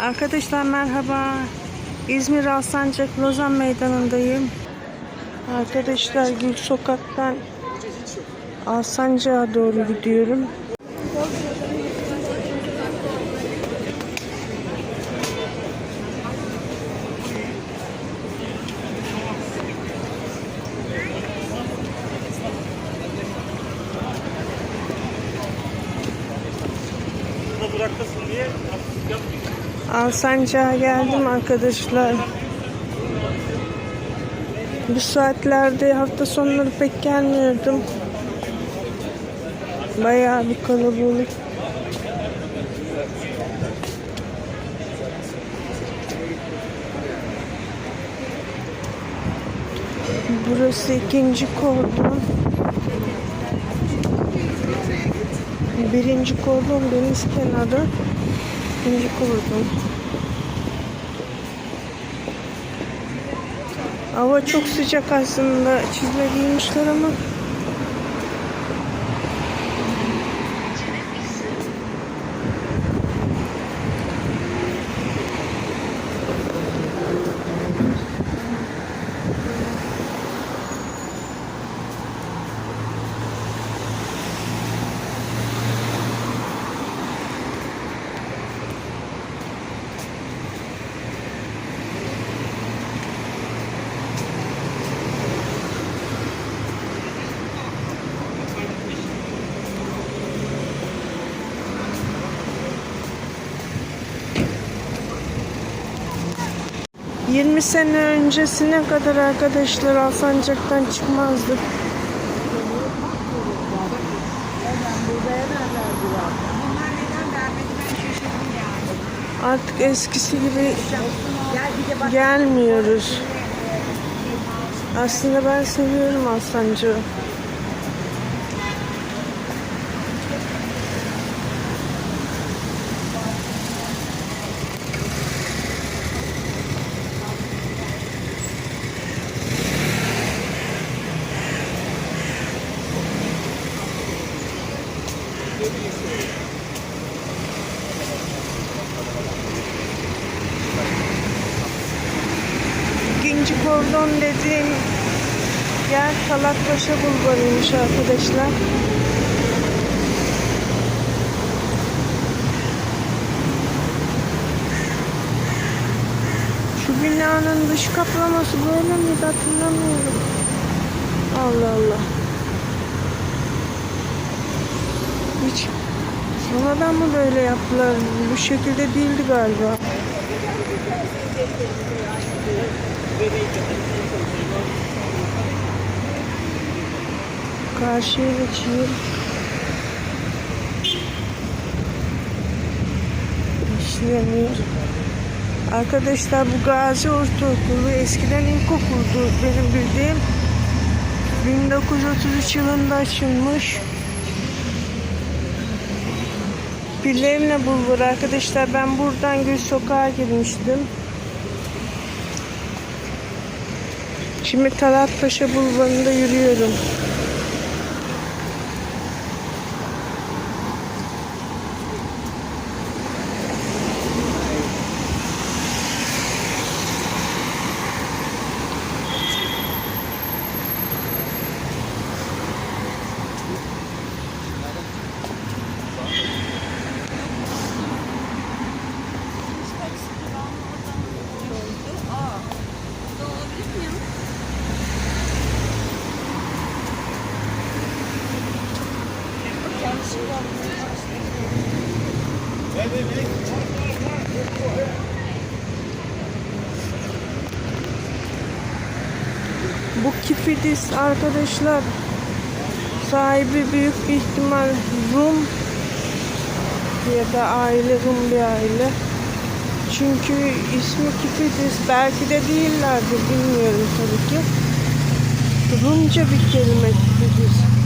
Arkadaşlar merhaba. İzmir Alsancak Lozan Meydanı'ndayım. Arkadaşlar Gül Sokak'tan Alsancak'a doğru gidiyorum. Duraktasın diye yapmayın. Alsancak'a geldim arkadaşlar. Bu saatlerde hafta sonları pek gelmiyordum. Bayağı bir kalabalık. Burası ikinci kordon. Birinci kordon deniz kenarı. İkinci kordon. Hava çok sıcak aslında. Çizme giymişler ama ...20 sene öncesine kadar arkadaşlar Alsancak'tan çıkmazdık. Artık eskisi gibi gelmiyoruz. Aslında ben seviyorum Alsancak'ı. İkinci kordon dediğim yer Talatpaşa Bulvarı'ymış arkadaşlar. Şu binanın dış kaplaması böyle miydi hatırlamıyorum. Allah Allah. Hiç sonradan mı böyle yaptılar? Bu şekilde değildi galiba. Karşıya geçeyim. İşlemiyor. Arkadaşlar bu Gazi Ortaokulu eskiden ilkokuldu benim bildiğim. 1933 yılında açılmış. Plevne Bulvarı arkadaşlar ben buradan Gül Sokağa girmiştim. Şimdi Talat Paşa Bulvarı'nda yürüyorum. Bu kifidis arkadaşlar sahibi büyük ihtimal Rum ya da aile Rum bir aile. Çünkü ismi kifidis belki de değillerdir bilmiyorum tabii ki. Rumca bir kelime kifidis.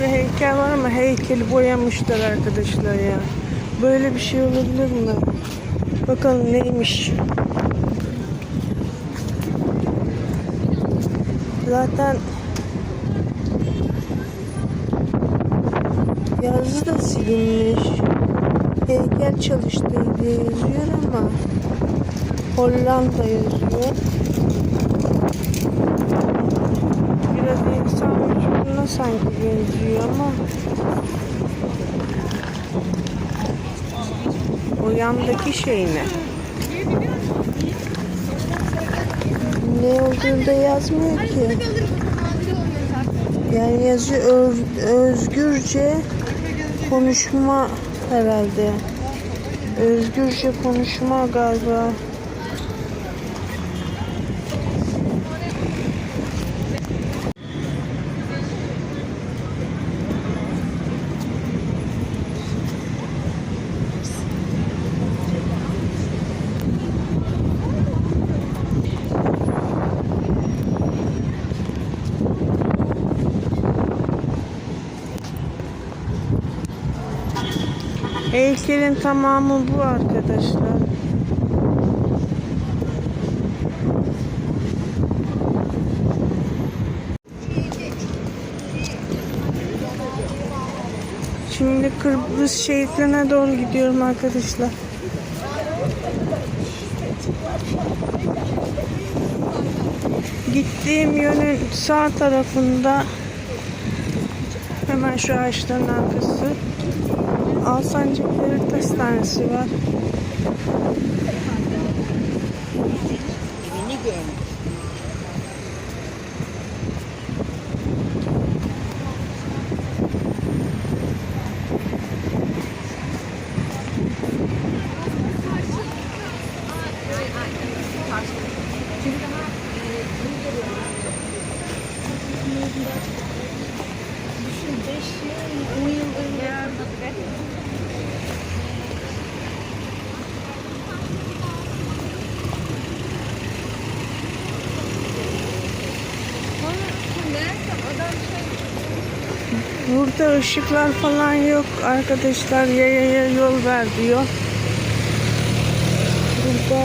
Bir heykel var ama heykeli boyamışlar arkadaşlar ya. Böyle bir şey olabilir mi? Bakalım neymiş. Zaten yazı da silinmiş. Heykel çalıştığı diye yazıyor ama Hollanda yazıyor. Biraz insan vücuduna sanki benziyor ama o yandaki şey ne? Ne olduğunu da yazmıyor ki. Yani yazıyor öz- özgürce konuşma herhalde. Özgürce konuşma galiba. Heykelin tamamı bu arkadaşlar. Şimdi Kıbrıs şehitlerine doğru gidiyorum arkadaşlar. Gittiğim yönün sağ tarafında hemen şu ağaçların arkası Alsancak Devlet Hastanesi var. Burada ışıklar falan yok arkadaşlar. Yayaya yol ver diyor. Burada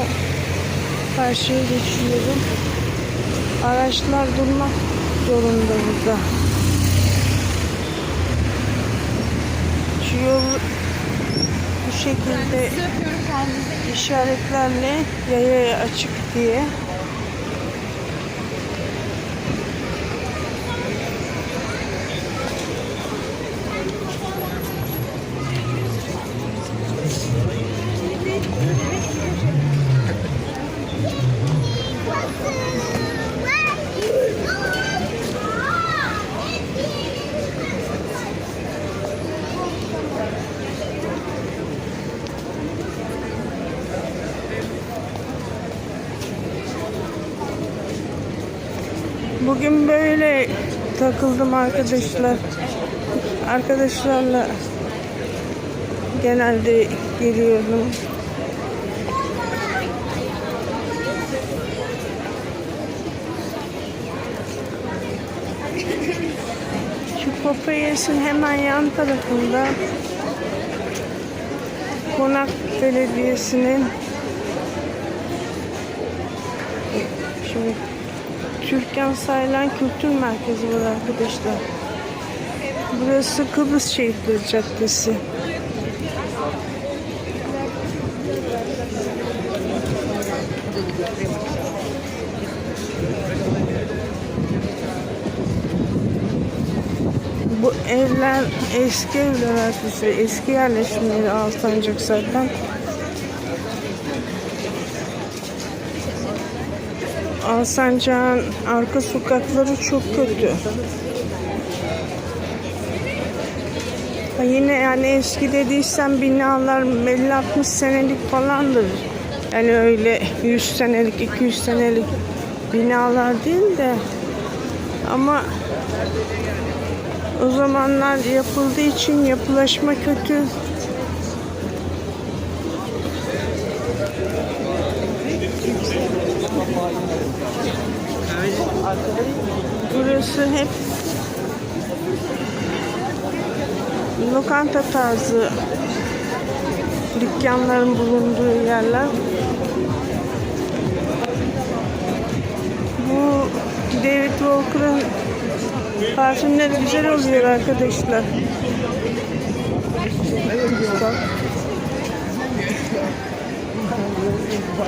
karşıya geçiyorum. Araçlar durmak zorunda burada. Şu yol bu şekilde işaretlerle yayaya açık diye. Takıldım arkadaşlar. Arkadaşlarla genelde geliyorum. Şu Popeyes'in hemen yan tarafında Konak Belediyesi'nin şimdi Türkan Saylan Kültür Merkezi var arkadaşlar. Burası Kıbrıs Şehitleri Caddesi. Bu evler eski evler arkadaşlar. Eski yerleşimleri Alsancak zaten. Alsancak'ın arka sokakları çok kötü. Yine yani eski dediysem binalar 50-60 senelik falandır. Yani öyle 100 senelik, 200 senelik binalar değil de ama o zamanlar yapıldığı için yapılaşma kötü. Burası hep lokanta tarzı dükkanların bulunduğu yerler. Bu David Walker'ın parfümleri güzel oluyor arkadaşlar.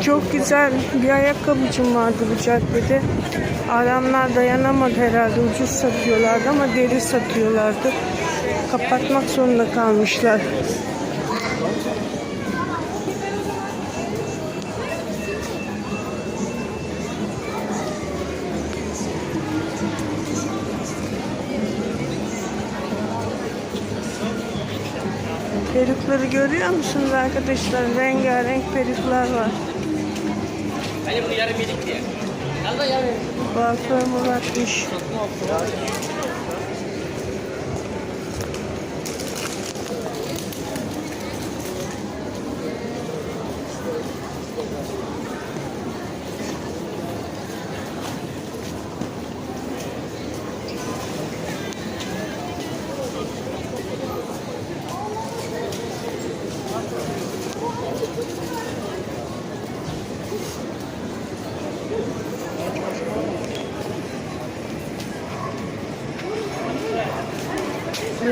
Çok güzel bir ayakkabıcım vardı bu caddede. Adamlar dayanamadı herhalde ucuz satıyorlardı ama deri satıyorlardı. Kapatmak zorunda kalmışlar. Perukları görüyor musunuz arkadaşlar? Rengarenk peruklar var. Kuaför Murat'mış.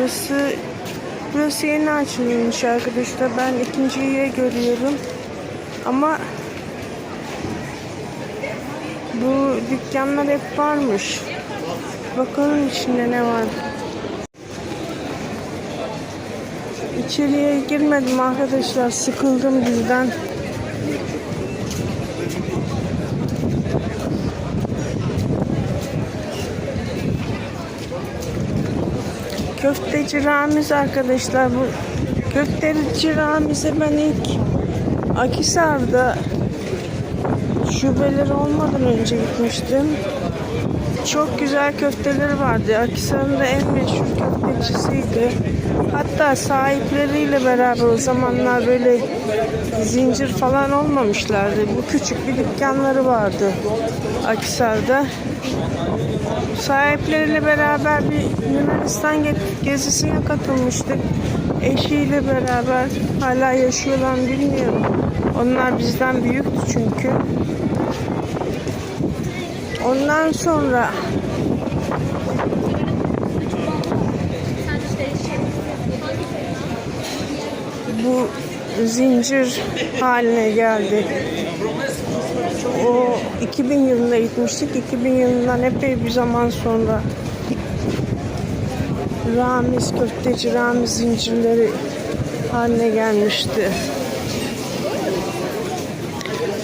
Burası burası yeni açılmış arkadaşlar. Ben ikinciyi görüyorum. Ama bu dükkanlar hep varmış. Bakalım içinde ne var. İçeriye girmedim arkadaşlar. Sıkıldım bizden. Köfteci Ramiz arkadaşlar. Bu köfteci Ramiz'e ben ilk Akisar'da şubeleri olmadan önce gitmiştim. Çok güzel köfteleri vardı. Akisar'ın da en meşhur köftecisiydi. Hatta sahipleriyle beraber o zamanlar böyle zincir falan olmamışlardı. Bu küçük bir dükkanları vardı Akisar'da. Sahipleriyle beraber bir Yunanistan ge- gezisine katılmıştık. Eşiyle beraber hala yaşıyorlar bilmiyorum. Onlar bizden büyüktü çünkü. Ondan sonra bu zincir haline geldi. O 2000 yılında gitmiştik. 2000 yılından epey bir zaman sonra Ramiz köfteci Ramiz zincirleri haline gelmişti.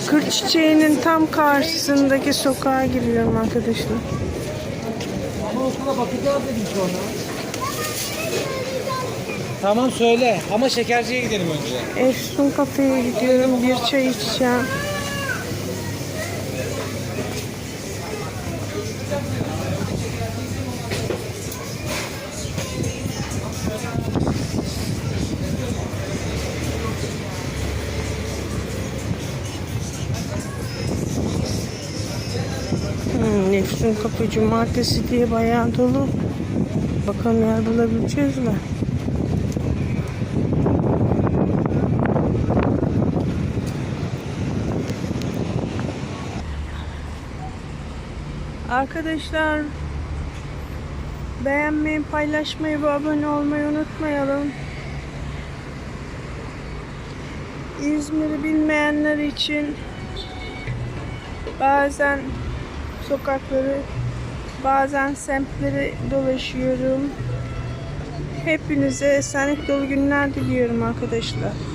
Kır çiçeğinin tam karşısındaki sokağa giriyorum arkadaşlar. Ama okula bakacağız dedim sonra. Tamam söyle ama şekerciye gidelim önce. Efsun kafeye gidiyorum. Bir çay içeceğim. Hmm, Efsun Kapı Cumartesi diye bayağı dolu. Bakalım yer bulabileceğiz mi? Arkadaşlar beğenmeyi, paylaşmayı ve abone olmayı unutmayalım. İzmir'i bilmeyenler için bazen sokakları, bazen semtleri dolaşıyorum. Hepinize esenlik dolu günler diliyorum arkadaşlar.